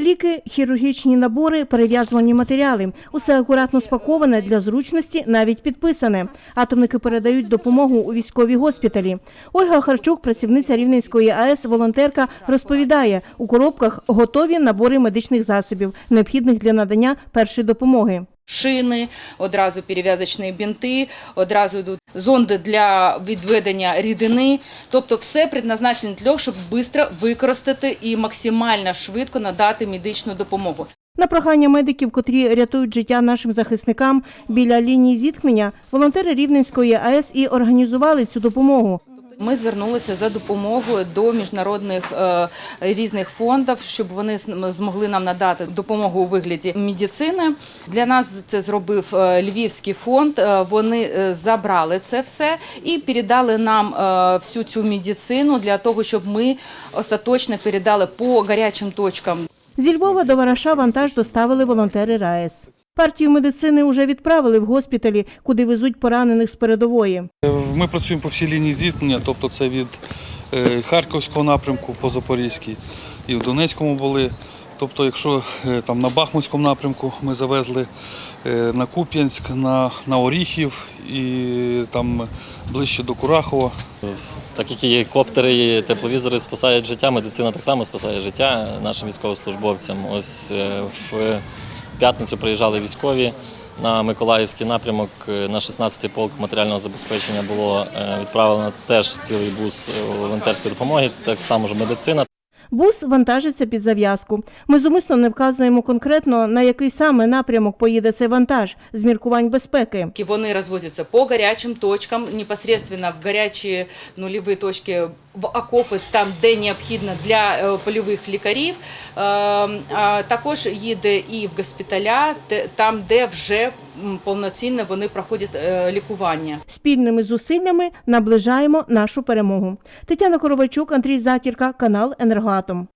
Ліки, хірургічні набори, перев'язувальні матеріали усе акуратно спаковане для зручності, навіть підписане. Атомники передають допомогу у військові госпіталі. Ольга Харчук, працівниця Рівненської АЕС, волонтерка, розповідає, у коробках готові набори медичних засобів, необхідних для надання першої допомоги. Шини, одразу перев'язочні бінти, одразу йдуть зонди для відведення рідини. Тобто все предназначено для того, щоб швидко використати і максимально швидко надати медичну допомогу. На прохання медиків, котрі рятують життя нашим захисникам біля лінії зіткнення, волонтери Рівненської АЕС і організували цю допомогу. Ми звернулися за допомогою до міжнародних е, різних фондів, щоб вони змогли нам надати допомогу у вигляді медицини. Для нас це зробив е, Львівський фонд. Е, Вони забрали це все і передали нам всю цю медицину для того, щоб ми остаточно передали по гарячим точкам Зі Львова до Вараша вантаж доставили волонтери РаЕС. Партію медицини вже відправили в госпіталі, куди везуть поранених з передової. Ми працюємо по всій лінії зіткнення, тобто це від е, Харківського напрямку по Запорізькій і в Донецькому були. Тобто, якщо е, там на Бахмутському напрямку ми завезли е, на Куп'янськ, на, на Оріхів і там ближче до Курахова. Так як і коптери, і тепловізори спасають життя, медицина так само спасає життя нашим військовослужбовцям. Ось е, п'ятницю приїжджали військові на Миколаївський напрямок. Е, На 16-й полк матеріального забезпечення було е, відправлено теж цілий бус е, волонтерської допомоги, так само ж медицина. Бус вантажиться під зав'язку. Ми зумисно не вказуємо конкретно, на який саме напрямок поїде цей вантаж з міркувань безпеки. Вони розвозяться по гарячим точкам, непосредственно в гарячі нульові точки, в окопи, там, де необхідно для е, польових лікарів. Е, Також їде і в госпіталя, там, де вже м, повноцінно вони проходять е, лікування. Спільними зусиллями наближаємо нашу перемогу. Тетяна Коровачук, Андрій Затірка, канал Енергоатом.